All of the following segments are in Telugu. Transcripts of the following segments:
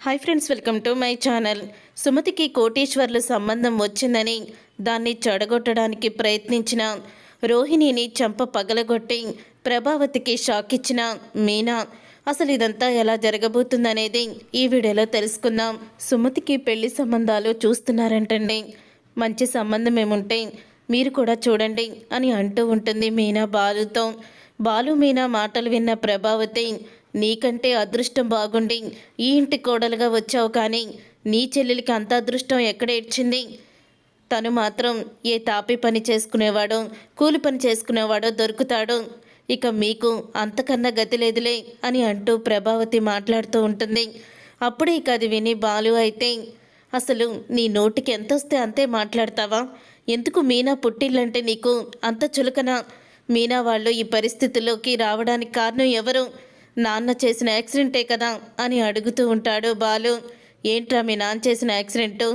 Hi friends welcome to my channel సుమతికి కోటీశ్వర్లు సంబంధం వచ్చిందని దాన్ని చెడగొట్టడానికి ప్రయత్నించిన రోహిణిని చంప పగలగొట్టి ప్రభావతికి షాక్ ఇచ్చిన మీనా. అసలు ఇదంతా ఎలా జరగబోతుందనేది ఈ వీడియోలో తెలుసుకుందాం. సుమతికి పెళ్ళి సంబంధాలు చూస్తున్నారంటండి. మంచి సంబంధం ఏముంటే మీరు కూడా చూడండి అని అంటూ ఉంటుంది మీనా బాలుతో. బాలు మీనా మాటలు విన్న ప్రభావతి నీకంటే అదృష్టం బాగుండి ఈ ఇంటి కోడలుగా వచ్చావు కానీ నీ చెల్లెలికి అంత అదృష్టం ఎక్కడ ఇచ్చింది? తను మాత్రం ఏ తాపి పని చేసుకునేవాడో కూలి పని చేసుకునేవాడో దొరుకుతాడో. ఇక మీకు అంతకన్నా గతి లేదులే అని అంటూ ప్రభావతి మాట్లాడుతూ ఉంటుంది. అప్పుడే ఇక అది విని బాలు అయితే అసలు నీ నోటికి ఎంత వస్తే అంతే మాట్లాడతావా? ఎందుకు మీనా పుట్టిల్లంటే నీకు అంత చులకన? మీనా వాళ్ళు ఈ పరిస్థితిలోకి రావడానికి కారణం ఎవరు? నాన్న చేసిన యాక్సిడెంటే కదా అని అడుగుతూ ఉంటాడు బాలు. ఏంట్రా మీ నాన్న చేసిన యాక్సిడెంటు?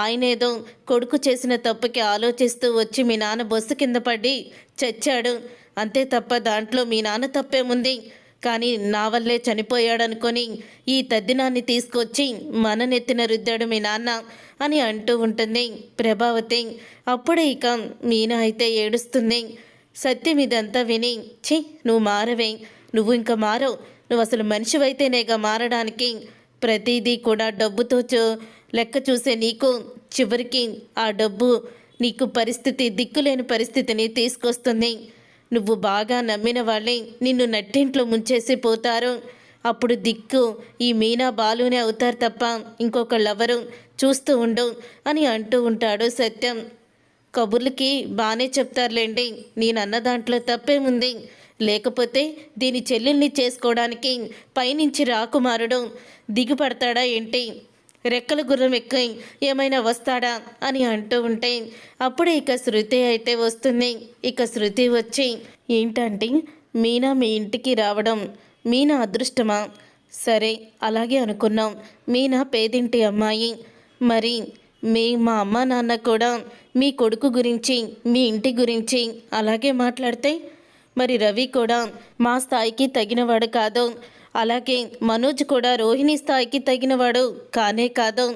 ఆయనేదో కొడుకు చేసిన తప్పుకి ఆలోచిస్తూ వచ్చి మీ నాన్న బస్సు కింద పడి చచ్చాడు. అంతే తప్ప దాంట్లో మీ నాన్న తప్పేముంది? కానీ నా వల్లే చనిపోయాడనుకొని ఈ తద్దినాన్ని తీసుకొచ్చి మన నెత్తిన రుద్దాడు మీ నాన్న అని అంటూ ఉంటుంది ప్రభావతి. అప్పుడే ఇక మీనా అయితే ఏడుస్తుంది. సత్యం ఇదంతా విని ఛీ నువ్వు మారవే. నువ్వు ఇంకా మారవు. నువ్వు అసలు మనిషివైతేనేగా మారడానికి ప్రతిదీ కూడా డబ్బుతో లెక్క చూసే నీకు చివరికి ఆ డబ్బు నీకు పరిస్థితి దిక్కులేని పరిస్థితిని తీసుకొస్తుంది. నువ్వు బాగా నమ్మిన వాళ్ళే నిన్ను నట్టింట్లో ముంచేసి పోతారు. అప్పుడు దిక్కు ఈ మీనా బాలునే అవుతారు తప్ప ఇంకొకళ్ళెవరు చూస్తూ ఉండు అని అంటూ ఉంటాడు సత్యం. కబుర్లకి బాగానే చెప్తారులేండి. నేను అన్న దాంట్లో తప్పేముంది? లేకపోతే దీని చెల్లెల్ని చేసుకోవడానికి పైనుంచి రాకుమారుడు దిగుపడతాడా ఏంటి? రెక్కల గుర్రం ఎక్కి ఏమైనా వస్తాడా అని అంటూ ఉంటే అప్పుడే ఇక శృతి అయితే వస్తుంది. ఇక శృతి వచ్చి ఏంటంటే? మీనా మీ ఇంటికి రావడం మీనా అదృష్టమా? సరే అలాగే అనుకున్నాం. మీనా పేదింటి అమ్మాయి. మరి మీ మా అమ్మ నాన్న కూడా మీ కొడుకు గురించి మీ ఇంటి గురించి అలాగే మాట్లాడితే మరి రవి కూడా మా స్థాయికి తగినవాడు కాదు. అలాగే మనోజ్ కూడా రోహిణి స్థాయికి తగినవాడు కానే కాదు.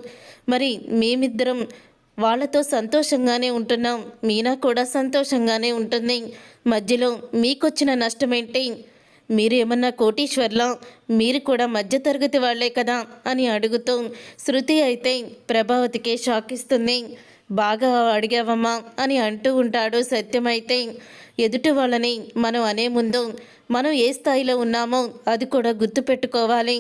మరి మేమిద్దరం వాళ్ళతో సంతోషంగానే ఉంటున్నాం. మీనా కూడా సంతోషంగానే ఉంటుంది. మధ్యలో మీకొచ్చిన నష్టం ఏంటి కోటీశ్వర్లా? మీరు కూడా మధ్యతరగతి వాళ్ళే కదా అని అడుగుతూ శృతి అయితే ప్రభావతికే షాక్ ఇస్తుంది. బాగా అడిగావమ్మా అని అంటూ ఉంటాడు సత్యమైతే. ఎదుటి వాళ్ళని మనం అనే ముందు మనం ఏ స్థాయిలో ఉన్నామో అది కూడా గుర్తుపెట్టుకోవాలి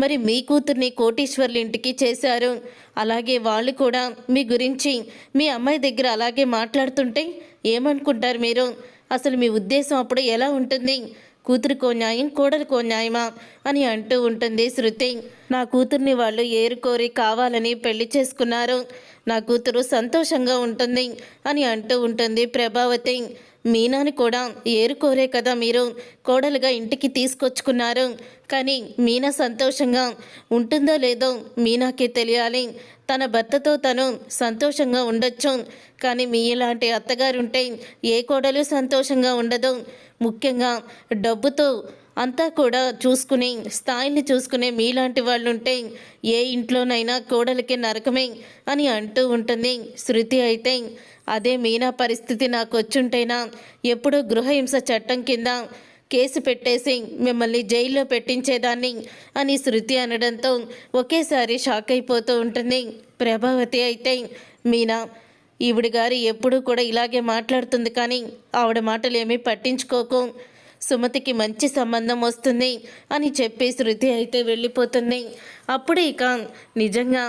మరి మీ కూతుర్ని కోటీశ్వర్ల ఇంటికి చేశారు. అలాగే వాళ్ళు కూడా మీ గురించి మీ అమ్మాయి దగ్గర అలాగే మాట్లాడుతుంటే ఏమనుకుంటారు మీరు? అసలు మీ ఉద్దేశం అప్పుడు ఎలా ఉంటుంది? కూతురుకో న్యాయం కోడలికో న్యాయమా అని అంటూ ఉంటుంది శృతి. నా కూతుర్ని వాళ్ళు ఏరుకోరి కావాలని పెళ్ళి చేసుకున్నారు. నా కూతురు సంతోషంగా ఉంటుంది అని అంటూ ఉంటుంది ప్రభావతి. మీనాని కూడా ఏరుకోరే కదా మీరు. కోడలుగా ఇంటికి తీసుకొచ్చుకున్నారు. కానీ మీనా సంతోషంగా ఉంటుందో లేదో మీనాకే తెలియాలి. తన భర్తతో తను సంతోషంగా ఉండొచ్చు. కానీ మీ ఇలాంటి అత్తగారుంటే ఏ కోడలు సంతోషంగా ఉండదు? ముఖ్యంగా డబ్బుతో అంతా కూడా చూసుకుని స్థాయిని చూసుకునే మీలాంటి వాళ్ళు ఉంటే ఏ ఇంట్లోనైనా కోడలికి నరకమే అని అంటూ ఉంటుంది. శృతి అయితే అదే మీనా పరిస్థితి నాకు వచ్చుంటేనా ఎప్పుడూ గృహహింస చట్టం కింద కేసు పెట్టేసి మిమ్మల్ని జైల్లో పెట్టించేదాన్ని అని శృతి అనడంతో ఒకేసారి షాక్ అయిపోతూ ఉంటుంది. ప్రభావతి అయితే మీనా ఈవిడ గారు ఎప్పుడూ కూడా ఇలాగే మాట్లాడుతుంది కానీ ఆవిడ మాటలు ఏమీ పట్టించుకోకు. సుమతికి మంచి సంబంధం వస్తుంది అని చెప్పి శృతి అయితే వెళ్ళిపోతుంది. అప్పుడే ఇక నిజంగా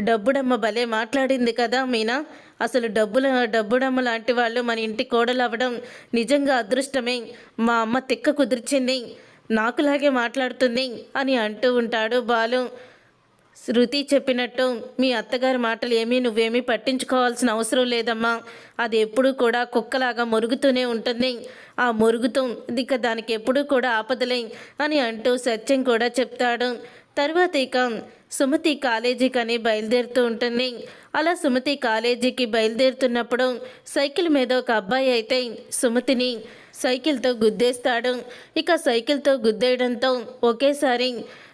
డబ్బుడమ్మ భలే మాట్లాడింది కదా మీనా? అసలు డబ్బుల డబ్బుడమ్మ లాంటి వాళ్ళు మన ఇంటి కోడలు అవ్వడం నిజంగా అదృష్టమే. మా అమ్మ తిక్క కుదిర్చింది. నాకులాగే మాట్లాడుతుంది అని అంటూ ఉంటాడు బాలు. శృతి చెప్పినట్టు మీ అత్తగారి మాటలు ఏమీ నువ్వేమీ పట్టించుకోవాల్సిన అవసరం లేదమ్మా. అది ఎప్పుడూ కూడా కుక్కలాగా మురుగుతూనే ఉంటుంది. ఆ మురుగుతూ ఇక దానికి ఎప్పుడూ కూడా ఆపదలే అని అంటూ సత్యం కూడా చెప్తాడు. తర్వాత ఇక సుమతి కాలేజీకని బయలుదేరుతూ ఉంటుంది. అలా సుమతి కాలేజీకి బయలుదేరుతున్నప్పుడు సైకిల్ మీద ఒక అబ్బాయి అయితే సుమతిని సైకిల్తో గుద్దేస్తాడు. ఇక సైకిల్తో గుద్దేయడంతో ఒకేసారి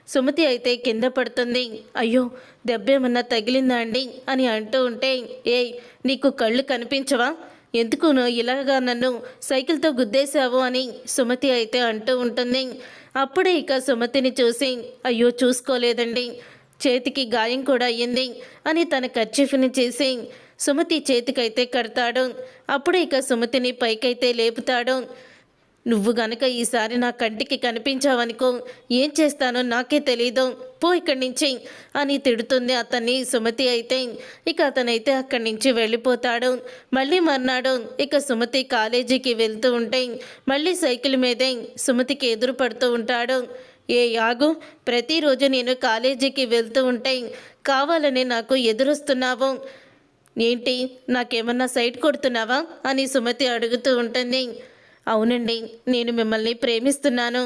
సుమతి అయితే కింద పడుతుంది. అయ్యో దెబ్బేమన్నా తగిలిందా అండి? అని అంటూ ఉంటే ఏయ్ నీకు కళ్ళు కనిపించవా? ఎందుకు ఇలాగా నన్ను సైకిల్తో గుద్దేశావు? అని సుమతి అయితే అంటూ ఉంటుంది. అప్పుడే ఇక సుమతిని చూసి అయ్యో చూసుకోలేదండి. చేతికి గాయం కూడా అయ్యింది అని తన కర్చీఫ్ని చేసి సుమతి చేతికైతే కడతాడు. అప్పుడే ఇక సుమతిని పైకైతే లేపుతాడు. నువ్వు గనక ఈసారి నా కంటికి కనిపించావనుకో ఏం చేస్తానో నాకే తెలీదు. పో ఇక్కడి నుంచి అని తిడుతుంది అతన్ని. సుమతి అయితే ఇక అతనైతే అక్కడి నుంచి వెళ్ళిపోతాడు. మళ్ళీ మర్నాడు ఇక సుమతి కాలేజీకి వెళ్తూ ఉంటే మళ్ళీ సైకిల్ మీదే సుమతికి ఎదురు పడుతూ ఉంటాడు. ఏ యాగు ప్రతిరోజు నేను కాలేజీకి వెళ్తూ ఉంటే కావాలని నాకు ఎదురొస్తున్నావు. ఏంటి నాకేమన్నా సైట్ కొడుతున్నావా? అని సుమతి అడుగుతూ ఉంటుంది. అవునండి నేను మిమ్మల్ని ప్రేమిస్తున్నాను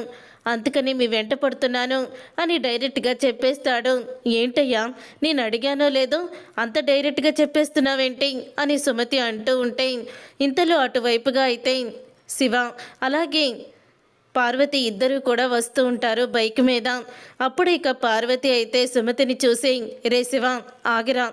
అందుకని మీ వెంట పడుతున్నాను అని డైరెక్ట్గా చెప్పేస్తాడు. ఏంటయ్యా నేను అడిగానో లేదో అంత డైరెక్ట్గా చెప్పేస్తున్నావేంటి? అని సుమతి అంటూ ఉంటే ఇంతలో అటువైపుగా అయితే శివ అలాగే పార్వతి ఇద్దరు కూడా వస్తూ ఉంటారు బైక్ మీద. అప్పుడు ఇక పార్వతి అయితే సుమతిని చూసి రే శివ ఆగిరా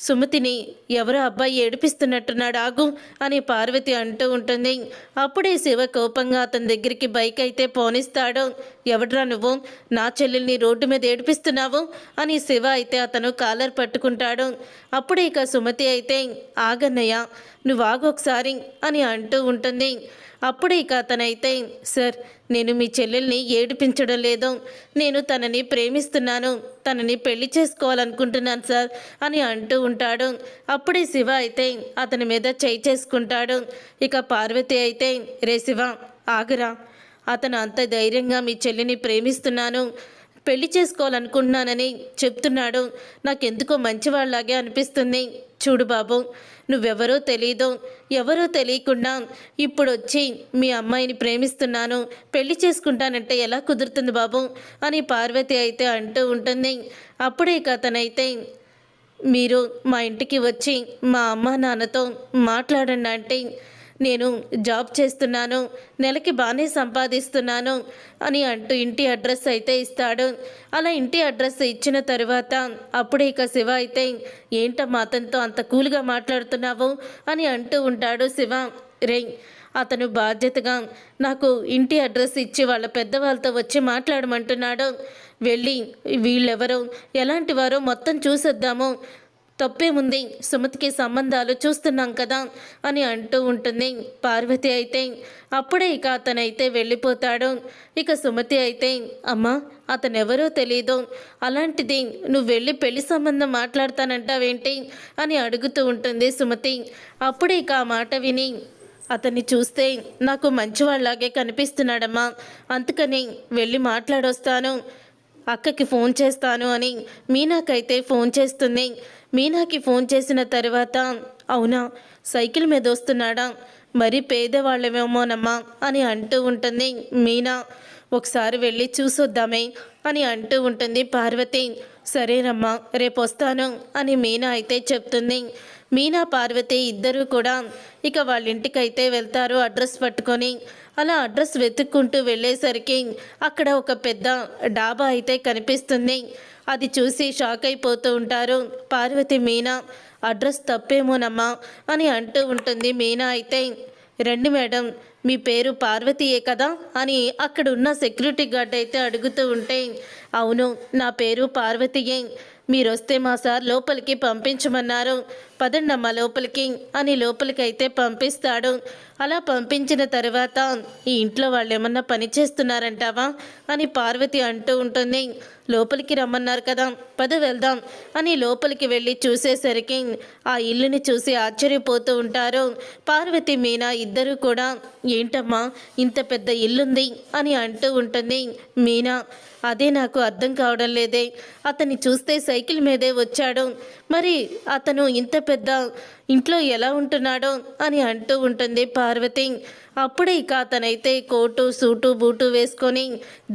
సుమతిని ఎవరో అబ్బాయి ఏడిపిస్తున్నట్టున్నాడు ఆగు అని పార్వతి అంటూ ఉంటుంది. అప్పుడే శివ కోపంగా అతని దగ్గరికి బైక్ అయితే పోనిస్తాడు. ఎవడ్రా నువ్వు? నా చెల్లెల్ని రోడ్డు మీద ఏడిపిస్తున్నావు? అని శివ అయితే అతను కాలర్ పట్టుకుంటాడు. అప్పుడే ఇక సుమతి అయితే ఆగన్నయ్య నువ్వు ఆగు ఒకసారి అని అంటూ ఉంటుంది. అప్పుడు ఇక అతనైతే సార్ నేను మీ చెల్లెల్ని ఏడిపించడం లేదు. నేను తనని ప్రేమిస్తున్నాను. తనని పెళ్ళి చేసుకోవాలనుకుంటున్నాను సార్ అని అంటూ ఉంటాడు. అప్పుడే శివ అయితే అతని మీద చేయి చేసుకుంటాడు. ఇక పార్వతి అయితే రే శివ ఆగురా. అతను అంత ధైర్యంగా మీ చెల్లిని ప్రేమిస్తున్నాను. పెళ్ళి చేసుకోవాలనుకుంటున్నానని చెప్తున్నాడు. నాకెందుకో మంచివాళ్ళలాగే అనిపిస్తుంది. చూడు బాబు నువ్వెవరో తెలీదు ఎవరో తెలియకుండా ఇప్పుడు వచ్చి మీ అమ్మాయిని ప్రేమిస్తున్నాను పెళ్ళి చేసుకుంటానంటే ఎలా కుదురుతుంది బాబు? అని పార్వతి అయితే అంటూ ఉంటుంది. అప్పుడే ఇక అతనైతే మీరు మా ఇంటికి వచ్చి మా అమ్మ నాన్నతో మాట్లాడండి అంటే నేను జాబ్ చేస్తున్నాను నెలకి బాగానే సంపాదిస్తున్నాను అని అంటూ ఇంటి అడ్రస్ అయితే ఇస్తాడు. అలా ఇంటి అడ్రస్ ఇచ్చిన తర్వాత అప్పుడే ఇక శివ అయితే ఏంటమ్మా అతనితో అంత కూల్గా మాట్లాడుతున్నావు? అని అంటూ ఉంటాడు శివ. రే అతను బాధ్యతగా నాకు ఇంటి అడ్రస్ ఇచ్చి వాళ్ళ పెద్దవాళ్ళతో వచ్చి మాట్లాడమంటున్నాడు. వెళ్ళి వీళ్ళెవరో ఎలాంటి వారో మొత్తం చూసొద్దాము. తప్పేముంది సుమతికి సంబంధాలు చూస్తున్నాం కదా అని అంటూ ఉంటుంది. పార్వతి అయితే అప్పుడే ఇక అతనైతే వెళ్ళిపోతాడు. ఇక సుమతి అయితే అమ్మా అతనెవరో తెలియదు అలాంటిది నువ్వు వెళ్ళి పెళ్ళి సంబంధం మాట్లాడతానంటావేంటి? అని అడుగుతూ ఉంటుంది సుమతి. అప్పుడే ఇక ఆ మాట విని అతన్ని చూస్తే నాకు మంచివాళ్ళలాగే కనిపిస్తున్నాడమ్మా. అందుకని వెళ్ళి మాట్లాడొస్తాను. అక్కకి ఫోన్ చేస్తాను అని మీనాకైతే ఫోన్ చేస్తుంది. మీనాకి ఫోన్ చేసిన తర్వాత అవునా సైకిల్ మీద వస్తున్నాడా? మరి పేదవాళ్ళమేమోనమ్మా అని అంటూ ఉంటుంది మీనా. ఒకసారి వెళ్ళి చూసొద్దామే అని అంటూ ఉంటుంది పార్వతి. సరేనమ్మా రేపు వస్తాను అని మీనా అయితే చెప్తుంది. మీనా పార్వతి ఇద్దరూ కూడా ఇక వాళ్ళ ఇంటికైతే వెళ్తారు అడ్రస్ పట్టుకొని. అలా అడ్రస్ వెతుక్కుంటూ వెళ్ళేసరికి అక్కడ ఒక పెద్ద డాబా అయితే కనిపిస్తుంది. అది చూసి షాక్ అయిపోతూ ఉంటారు. పార్వతి మీనా అడ్రస్ తప్పేమోనమ్మా అని అంటూ ఉంటుంది మీనా అయితే. రండి మేడం మీ పేరు పార్వతీయే కదా? అని అక్కడ ఉన్న సెక్యూరిటీ గార్డ్ అయితే అడుగుతూ ఉంటే అవును నా పేరు పార్వతీయే. మీరు వస్తే మా సార్ లోపలికి పంపించమన్నారు. పదండమ్మా లోపలికి అని లోపలికైతే పంపిస్తాడు. అలా పంపించిన తర్వాత ఈ ఇంట్లో వాళ్ళు ఏమన్నా పని చేస్తున్నారంటావా? అని పార్వతి అంటూ ఉంటుంది. లోపలికి రమ్మన్నారు కదా పద వెళ్దాం అని లోపలికి వెళ్ళి చూసేసరికి ఆ ఇల్లుని చూసి ఆశ్చర్యపోతూ ఉంటారు. పార్వతి మీనా ఇద్దరూ కూడా ఏంటమ్మా ఇంత పెద్ద ఇల్లుంది అని అంటూ ఉంటుంది. మీనా అదే నాకు అర్థం కావడం లేదే. అతన్ని చూస్తే సైకిల్ మీదే వచ్చాడు. మరి అతను ఇంత పెద్ద ఇంట్లో ఎలా ఉంటున్నాడో అని అంటూ ఉంటుంది పార్వతి. అప్పుడే ఇక అతనైతే కోటు సూటు బూటు వేసుకొని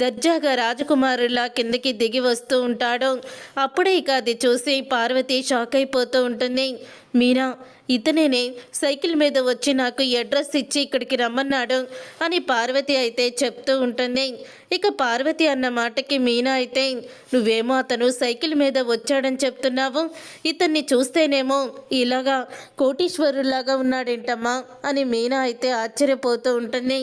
దర్జాగా రాజకుమారులా కిందకి దిగి వస్తూ ఉంటాడు. అప్పుడే ఇక అది చూసి పార్వతి షాక్ అయిపోతూ ఉంటుంది. మీనా ఇతనేనే సైకిల్ మీద వచ్చి నాకు అడ్రస్ ఇచ్చి ఇక్కడికి రమ్మన్నాడు అని పార్వతి అయితే చెప్తూ ఉంటుంది. ఇక పార్వతి అన్న మాటకి మీనా అయితే నువ్వేమో అతను సైకిల్ మీద వచ్చాడని చెప్తున్నావు. ఇతన్ని చూస్తేనేమో ఇలాగా కోటీశ్వరులాగా ఉన్నాడేంటమ్మా అని మీనా అయితే ఆశ్చర్యపో పోతూ ఉంటుంది.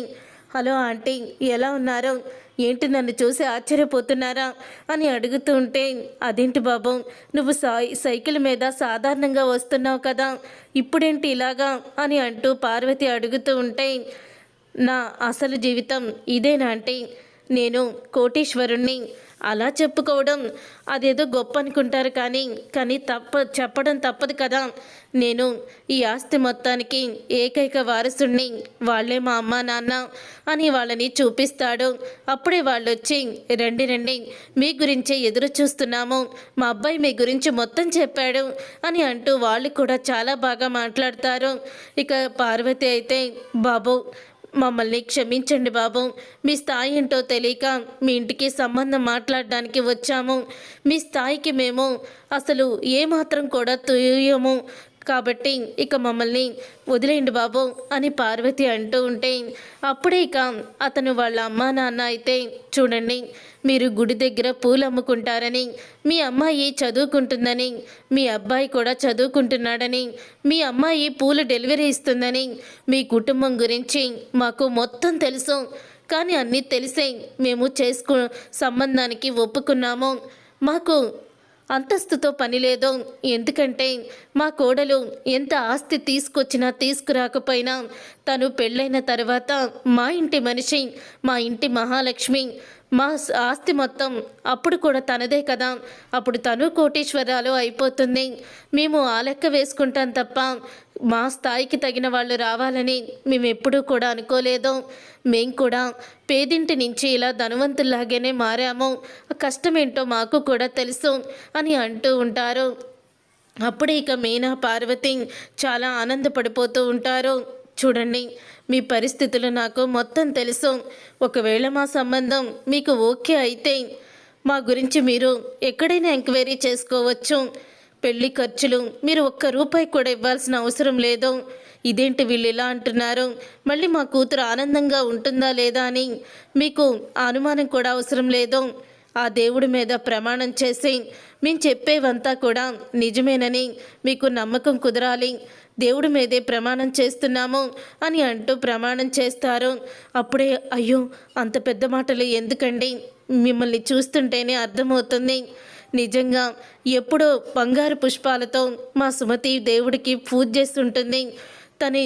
హలో ఆంటీ ఎలా ఉన్నారు? ఏంటి నన్ను చూసి ఆశ్చర్యపోతున్నారా? అని అడుగుతూ ఉంటే అదేంటి బాబు నువ్వు సాయి సైకిల్ మీద సాధారణంగా వస్తున్నావు కదా ఇప్పుడేంటి ఇలాగా? అని అంటూ పార్వతి అడుగుతూ ఉంటే నా అసలు జీవితం ఇదేనా అంటే నేను కోటీశ్వరుణ్ణి అలా చెప్పుకోవడం అదేదో గొప్ప అనుకుంటారు కానీ కానీ తప్ప చెప్పడం తప్పదు కదా. నేను ఈ ఆస్తి మొత్తానికి ఏకైక వారసుణ్ణి వాళ్ళే మా అమ్మ నాన్న అని వాళ్ళని చూపిస్తాడు. అప్పుడే వాళ్ళు వచ్చి రండి రండి మీ గురించే ఎదురు చూస్తున్నాము. మా అబ్బాయి మీ గురించి మొత్తం చెప్పాడు అని అంటూ వాళ్ళు కూడా చాలా బాగా మాట్లాడతారు. ఇక పార్వతి అయితే బాబు మమ్మల్ని క్షమించండి బాబు. మీ స్థాయి ఏంటో తెలియక మీ ఇంటికి సంబంధం మాట్లాడడానికి వచ్చాము. మీ స్థాయికి మేము అసలు ఏమాత్రం కూడా తూయము కాబట్టి ఇక మమ్మల్ని వదిలేయండి బాబు అని పార్వతి అంటూ ఉంటే అప్పుడే ఇక అతను వాళ్ళ అమ్మా నాన్న అయితే చూడండి మీరు గుడి దగ్గర పూలు అమ్ముకుంటారని మీ అమ్మాయి చదువుకుంటుందని మీ అబ్బాయి కూడా చదువుకుంటున్నాడని మీ అమ్మాయి పూలు డెలివరీ ఇస్తుందని మీ కుటుంబం గురించి మాకు మొత్తం తెలుసు. కానీ అన్నీ తెలిసే మేము చేసుకు సంబంధానికి ఒప్పుకున్నాము. మాకు అంతస్తుతో పని లేదో. ఎందుకంటే మా కోడలు ఎంత ఆస్తి తీసుకొచ్చినా తీసుకురాకపోయినా తను పెళ్ళైన తర్వాత మా ఇంటి మనిషి మా ఇంటి మహాలక్ష్మి మా ఆస్తి మొత్తం అప్పుడు కూడా తనదే కదా. అప్పుడు తను కోటీశ్వరాలు అయిపోతుంది. మేము ఆ లెక్క వేసుకుంటాం తప్ప మా స్థాయికి తగిన వాళ్ళు రావాలని మేము ఎప్పుడూ కూడా అనుకోలేదు. మేం కూడా పేదింటి నుంచి ఇలా ధనవంతుల్లాగానే మారాము. కష్టమేంటో మాకు కూడా తెలుసు అని అంటూ ఉంటారు. అప్పుడు ఇక మీనా పార్వతి చాలా ఆనందపడిపోతూ ఉంటారు. చూడండి మీ పరిస్థితులు నాకు మొత్తం తెలుసు. ఒకవేళ మా సంబంధం మీకు ఓకే అయితే మా గురించి మీరు ఎక్కడైనా ఎంక్వైరీ చేసుకోవచ్చు. పెళ్ళి ఖర్చులు మీరు ఒక్క రూపాయి కూడా ఇవ్వాల్సిన అవసరం లేదు. ఇదేంటి వీళ్ళు ఇలా అంటున్నారు? మళ్ళీ మా కూతురు ఆనందంగా ఉంటుందా లేదా అని మీకు అనుమానం కూడా అవసరం లేదు. ఆ దేవుడి మీద ప్రమాణం చేసి మేము చెప్పేవంతా కూడా నిజమేనని మీకు నమ్మకం కుదరాలి. దేవుడి మీదే ప్రమాణం చేస్తున్నాము అని అంటూ ప్రమాణం చేస్తారు. అప్పుడే అయ్యో అంత పెద్ద మాటలు ఎందుకండి? మిమ్మల్ని చూస్తుంటేనే అర్థమవుతుంది. నిజంగా ఎప్పుడో బంగారు పుష్పాలతో మా సుమతి దేవుడికి పూజ చేస్తుంటుంది. తని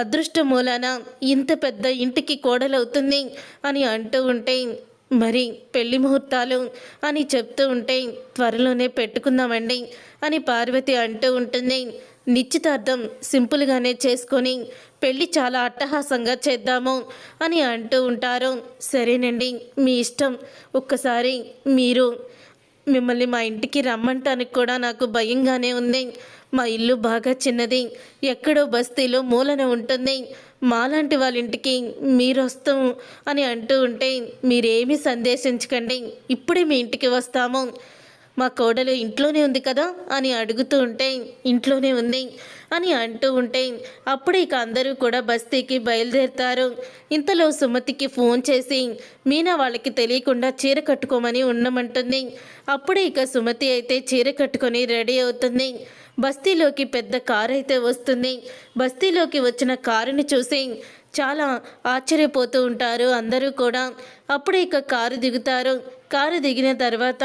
అదృష్ట మూలాన ఇంత పెద్ద ఇంటికి కోడలవుతుంది అని అంటూ ఉంటే మరి పెళ్ళి ముహూర్తాలు అని చెప్తూ ఉంటే త్వరలోనే పెట్టుకుందామండి అని పార్వతి అంటూ ఉంటుంది. నిశ్చితార్థం సింపుల్గానే చేసుకొని పెళ్ళి చాలా అట్టహాసంగా చేద్దాము అని అంటూ ఉంటారు. సరేనండి మీ ఇష్టం. ఒక్కసారి మీరు మిమ్మల్ని మా ఇంటికి రమ్మంటానికి కూడా నాకు భయంగానే ఉంది. మా ఇల్లు బాగా చిన్నది. ఎక్కడో బస్తీలో మూలన ఉంటుంది. మాలాంటి వాళ్ళ ఇంటికి మీరు వస్తాం అని అంటూ ఉంటే మీరేమీ సందేశించకండి. ఇప్పుడే మీ ఇంటికి వస్తాము. మా కోడలు ఇంట్లోనే ఉంది కదా అని అడుగుతూ ఉంటే ఇంట్లోనే ఉంది అని అంటూ ఉంటే అప్పుడే ఇక అందరూ కూడా బస్తీకి బయలుదేరుతారు. ఇంతలో సుమతికి ఫోన్ చేసి మీనా వాళ్ళకి తెలియకుండా చీర కట్టుకోమని ఉండమంటుంది అప్పుడే ఇక సుమతి అయితే చీర కట్టుకొని రెడీ అవుతుంది. బస్తీలోకి పెద్ద కారు అయితే వస్తుంది. బస్తీలోకి వచ్చిన కారుని చూసి చాలా ఆశ్చర్యపోతూ ఉంటారు అందరూ కూడా. అప్పుడే ఇక కారు దిగుతారు. కారు దిగిన తర్వాత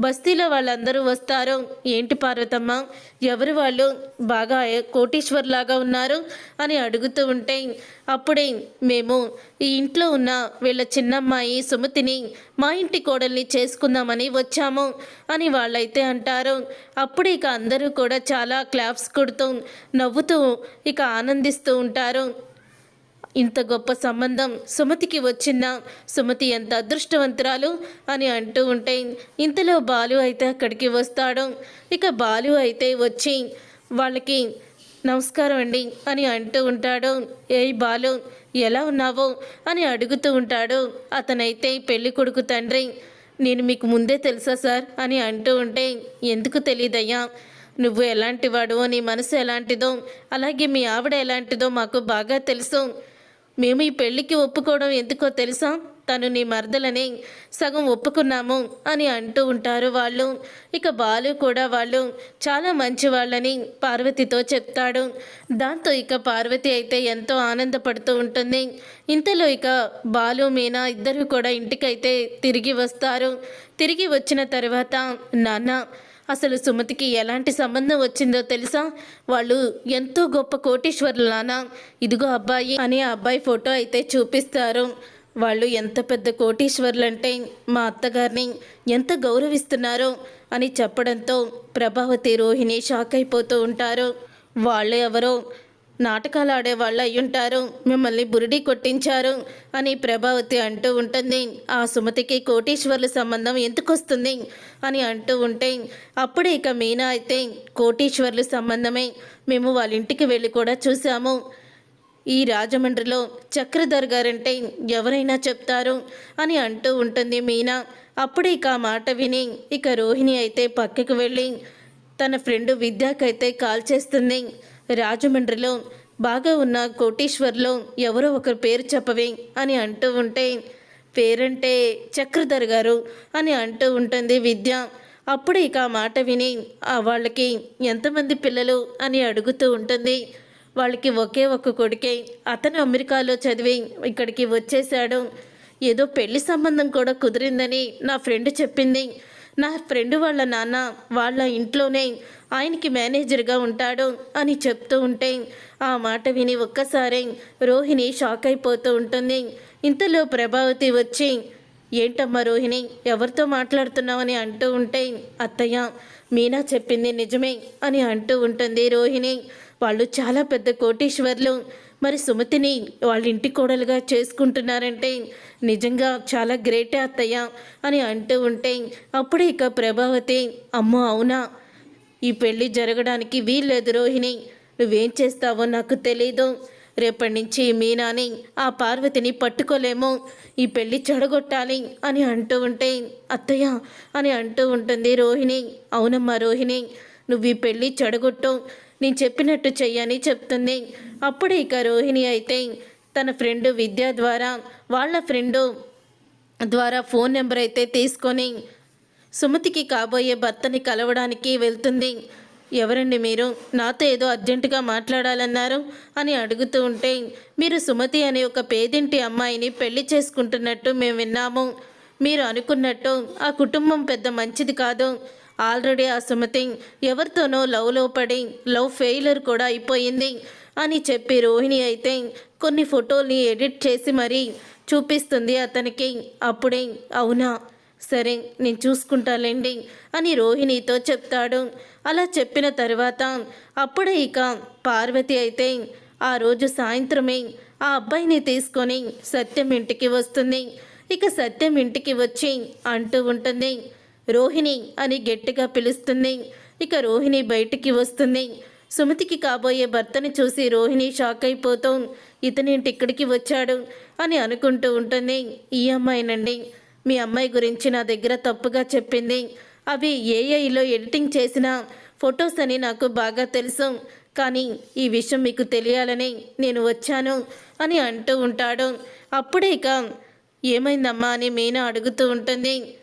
బస్తీలో వాళ్ళందరూ వస్తారు. ఏంటి పార్వతమ్మ? ఎవరు వాళ్ళు? బాగా కోటీశ్వర్లాగా ఉన్నారు అని అడుగుతూ ఉంటే అప్పుడే మేము ఈ ఇంట్లో ఉన్న వీళ్ళ చిన్నమ్మాయి సుమతిని మా ఇంటి కోడల్ని చేసుకుందామని వచ్చాము అని వాళ్ళైతే అంటారు. అప్పుడు ఇక అందరూ కూడా చాలా క్లాప్స్ కొడుతూ నవ్వుతూ ఇక ఆనందిస్తూ ఉంటారు. ఇంత గొప్ప సంబంధం సుమతికి వచ్చిందా? సుమతి ఎంత అదృష్టవంతురాలు? అని అంటూ ఉంటే ఇంతలో బాలు అయితే అక్కడికి వస్తాడు. ఇక బాలు అయితే వచ్చి వాళ్ళకి నమస్కారం అండి అని అంటూ ఉంటాడు. ఏయ్ బాలు ఎలా ఉన్నావు? అని అడుగుతూ ఉంటాడు. అతనైతే పెళ్ళి కొడుకు తండ్రి. నేను మీకు ముందే తెలుసా సార్? అని అంటూ ఉంటే ఎందుకు తెలియదయ్యా నువ్వు ఎలాంటివాడు నీ మనసు ఎలాంటిదో? అలాగే మీ ఆవిడ ఎలాంటిదో మాకు బాగా తెలుసు. మేము ఈ పెళ్ళికి ఒప్పుకోవడం ఎందుకో తెలుసా? తను నీ మరదలని సగం ఒప్పుకున్నాము అని అంటూ ఉంటారు వాళ్ళు. ఇక బాలు కూడా వాళ్ళు చాలా మంచి వాళ్ళని పార్వతితో చెప్తాడు. దాంతో ఇక పార్వతి అయితే ఎంతో ఆనందపడుతూ ఉంటుంది. ఇంతలో ఇక బాలు మీనా ఇద్దరు కూడా ఇంటికైతే తిరిగి వస్తారు. తిరిగి వచ్చిన తర్వాత నాన్న అసలు సుమతికి ఎలాంటి సంబంధం వచ్చిందో తెలుసా? వాళ్ళు ఎంతో గొప్ప కోటీశ్వరులానా నాన్న ఇదిగో అబ్బాయి అని ఆ అబ్బాయి ఫోటో అయితే చూపిస్తారు. వాళ్ళు ఎంత పెద్ద కోటీశ్వరులు అంటే మా అత్తగారిని ఎంత గౌరవిస్తున్నారో అని చెప్పడంతో ప్రభావతి రోహిణి షాక్ అయిపోతూ ఉంటారు. వాళ్ళు ఎవరో నాటకాలు ఆడే వాళ్ళు అయ్యుంటారు. మిమ్మల్ని బురిడి కొట్టించారు అని ప్రభావతి అంటూ ఉంటుంది. ఆ సుమతికి కోటీశ్వర్ల సంబంధం ఎందుకు వస్తుంది అని అంటూ ఉంటే అప్పుడే ఇక మీనా అయితే కోటీశ్వర్ల సంబంధమే మేము వాళ్ళ ఇంటికి వెళ్ళి కూడా చూసాము ఈ రాజమండ్రిలో చక్రధర్ గారంటే ఎవరైనా చెప్తారు అని అంటూ ఉంటుంది మీనా. అప్పుడే ఇక ఆ మాట విని ఇక రోహిణి అయితే పక్కకు వెళ్ళి తన ఫ్రెండ్ విద్యాకైతే కాల్ చేస్తుంది. రాజమండ్రిలో బాగా ఉన్న కోటీశ్వర్లో ఎవరో ఒకరు పేరు చెప్పవే అని అంటూ ఉంటే పేరంటే చక్రధర్ గారు అని అంటూ ఉంటుంది విద్య. అప్పుడు ఇక ఆ మాట విని వాళ్ళకి ఎంతమంది పిల్లలు? అని అడుగుతూ ఉంటుంది. వాళ్ళకి ఒకే ఒక్క కొడుకే. అతను అమెరికాలో చదివి ఇక్కడికి వచ్చేసాడు ఏదో పెళ్ళి సంబంధం కూడా కుదిరిందని నా ఫ్రెండ్ చెప్పింది. నా ఫ్రెండ్ వాళ్ళ నాన్న వాళ్ళ ఇంట్లోనే ఆయనకి మేనేజర్గా ఉంటాడు అని చెప్తూ ఉంటే ఆ మాట విని ఒక్కసారే రోహిణి షాక్ అయిపోతూ ఉంటుంది. ఇంతలో ప్రభావతి వచ్చి ఏంటమ్మా రోహిణి ఎవరితో మాట్లాడుతున్నావని అంటూ ఉంటే అత్తయ్య మీనా చెప్పింది నిజమే అని అంటూ ఉంటుంది రోహిణి. వాళ్ళు చాలా పెద్ద కోటీశ్వర్లు. మరి సుమతిని వాళ్ళ ఇంటి కోడలుగా చేసుకుంటున్నారంటే నిజంగా చాలా గ్రేటే అత్తయ్య అని అంటూ ఉంటే అప్పుడే ఇక ప్రభావతి అమ్మో అవునా? ఈ పెళ్ళి జరగడానికి వీల్లేదు రోహిణి. నువ్వేం చేస్తావో నాకు తెలీదు. రేపటి నుంచి మీనాని ఆ పార్వతిని పట్టుకోలేము. ఈ పెళ్ళి చెడగొట్టాలి అని అంటూ ఉంటే అత్తయ్య అని అంటూ ఉంటుంది రోహిణి. అవునమ్మా రోహిణి నువ్వు ఈ పెళ్ళి చెడగొట్టు. నేను చెప్పినట్టు చెయ్యని చెప్తుంది. అప్పుడు ఇక రోహిణి అయితే తన ఫ్రెండ్ విద్య ద్వారా వాళ్ళ ఫ్రెండు ద్వారా ఫోన్ నెంబర్ అయితే తీసుకొని సుమతికి కాబోయే భర్తని కలవడానికి వెళ్తుంది. ఎవరండి మీరు? నాతో ఏదో అర్జెంటుగా మాట్లాడాలన్నారు అని అడుగుతూ ఉంటే మీరు సుమతి అనే ఒక పేదింటి అమ్మాయిని పెళ్ళి చేసుకుంటున్నట్టు మేము విన్నాము. మీరు అనుకున్నట్టు ఆ కుటుంబం పెద్ద మంచిది కాదు. ఆల్రెడీ ఆ సుమతి ఎవరితోనో లవ్లో పడి లవ్ ఫెయిలర్ కూడా అయిపోయింది అని చెప్పి రోహిణి అయితే కొన్ని ఫోటోల్ని ఎడిట్ చేసి మరీ చూపిస్తుంది అతనికి. అప్పుడే అవునా? సరే నేను చూసుకుంటాలేండి అని రోహిణితో చెప్తాడు. అలా చెప్పిన తర్వాత అప్పుడే ఇక పార్వతి అయితే ఆ రోజు సాయంత్రమే ఆ అబ్బాయిని తీసుకొని సత్యం ఇంటికి వస్తుంది. ఇక సత్యం ఇంటికి వచ్చి అంటూ ఉంటుంది రోహిణి అని గట్టిగా పిలుస్తుంది. ఇక రోహిణి బయటికి వస్తుంది. సుమతికి కాబోయే భర్తని చూసి రోహిణి షాక్ అయిపోతూ. ఇతనేంటి ఇక్కడికి వచ్చాడు అని అనుకుంటూ ఉంటుంది. ఈ అమ్మాయినండి మీ అమ్మాయి గురించి నా దగ్గర తప్పుగా చెప్పింది. అవి ఏఐలో ఎడిటింగ్ చేసిన ఫొటోస్ అని నాకు బాగా తెలుసు. కానీ ఈ విషయం మీకు తెలియాలని నేను వచ్చాను అని అంటూ ఉంటాడు. అప్పుడే ఇక ఏమైందమ్మా అని మీనా అడుగుతూ ఉంటుంది.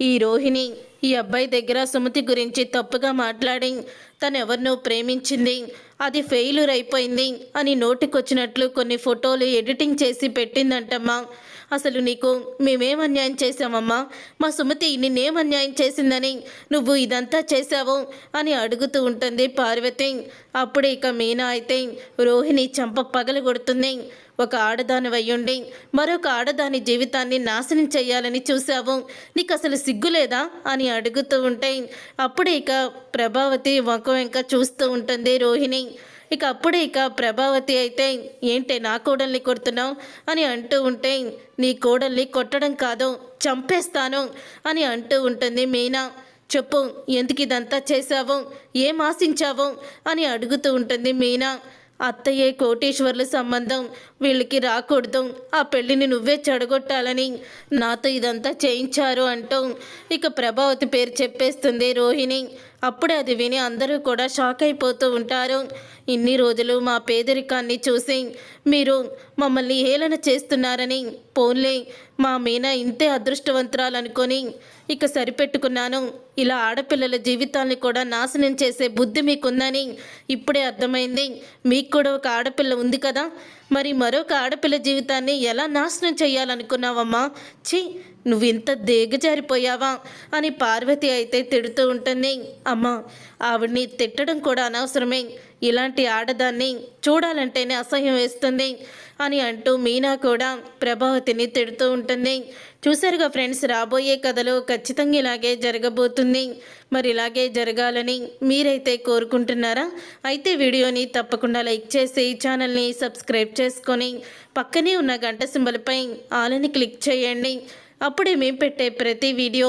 ఈ రోహిణి ఈ అబ్బాయి దగ్గర సుమతి గురించి తప్పుగా మాట్లాడి తనెవరినో ప్రేమించింది. అది ఫెయిల్యూర్ అయిపోయింది అని నోటికొచ్చినట్లు కొన్ని ఫోటోలు ఎడిటింగ్ చేసి పెట్టిందంటమ్మా. అసలు నీకు మేమేం అన్యాయం చేశామమ్మా? మా సుమతి నిన్నేం అన్యాయం చేసిందని నువ్వు ఇదంతా చేశావు అని అడుగుతూ ఉంటుంది పార్వతి. అప్పుడే ఇక మీనా అయితే రోహిణి చంప పగలు కొడుతుంది ఒక ఆడదాని వయ్యుండి మరొక ఆడదాని జీవితాన్ని నాశనం చేయాలని చూశావు. నీకు అసలు సిగ్గులేదా? అని అడుగుతూ ఉంటే అప్పుడే ఇక ప్రభావతి ఒక వెంక చూస్తూ ఉంటుంది రోహిణి. ఇక అప్పుడే ఇక ప్రభావతి అయితే ఏంటే నా కోడల్ని కొడుతున్నావు? అని అంటూ ఉంటే నీ కోడల్ని కొట్టడం కాదు చంపేస్తాను అని అంటూ ఉంటుంది మీనా. చెప్పు ఎందుకు ఇదంతా చేశావు? ఏం ఆశించావు? అని అడుగుతూ ఉంటుంది మీనా. అత్తయ్యే కోటేశ్వర్ల సంబంధం వీళ్ళకి రాకూడదు. ఆ పెళ్ళిని నువ్వే చెడగొట్టాలని నాతో ఇదంతా చేయించారు అంటూ ఇక ప్రభావతి పేరు చెప్పేస్తుంది రోహిణి. అప్పుడే అది విని అందరూ కూడా షాక్ అయిపోతూ ఉంటారు. ఇన్ని రోజులు మా పేదరికాన్ని చూసి మీరు మమ్మల్ని హేళన చేస్తున్నారని పోన్లే మా మీనా ఇంతే అదృష్టవంతురాలనుకొని ఇక సరిపెట్టుకున్నాను. ఇలా ఆడపిల్లల జీవితాల్ని కూడా నాశనం చేసే బుద్ధి మీకుందని ఇప్పుడే అర్థమైంది. మీకు కూడా ఒక ఆడపిల్ల ఉంది కదా? మరి మరొక ఆడపిల్ల జీవితాన్ని ఎలా నాశనం చేయాలనుకున్నావమ్మా? ఛీ నువ్వు ఇంత దిగజారిపోయావా? అని పార్వతి అయితే తిడుతూ ఉంటుంది. అమ్మా ఆవిడ్ని తిట్టడం కూడా అనవసరమే. ఇలాంటి ఆడదాన్ని చూడాలంటేనే అసహ్యం వేస్తుంది. అని అంటూ మీనా కూడా ప్రభావతిని తిడుతూ ఉంటుంది. చూసారుగా ఫ్రెండ్స్ రాబోయే కథలో ఖచ్చితంగా ఇలాగే జరగబోతుంది. మరి ఇలాగే జరగాలని మీరైతే కోరుకుంటున్నారా? అయితే వీడియోని తప్పకుండా లైక్ చేసి ఛానల్ని సబ్స్క్రైబ్ చేసుకొని పక్కనే ఉన్న గంట సింబల్పై ఆలని క్లిక్ చేయండి. అప్పుడే మేము పెట్టే ప్రతి వీడియో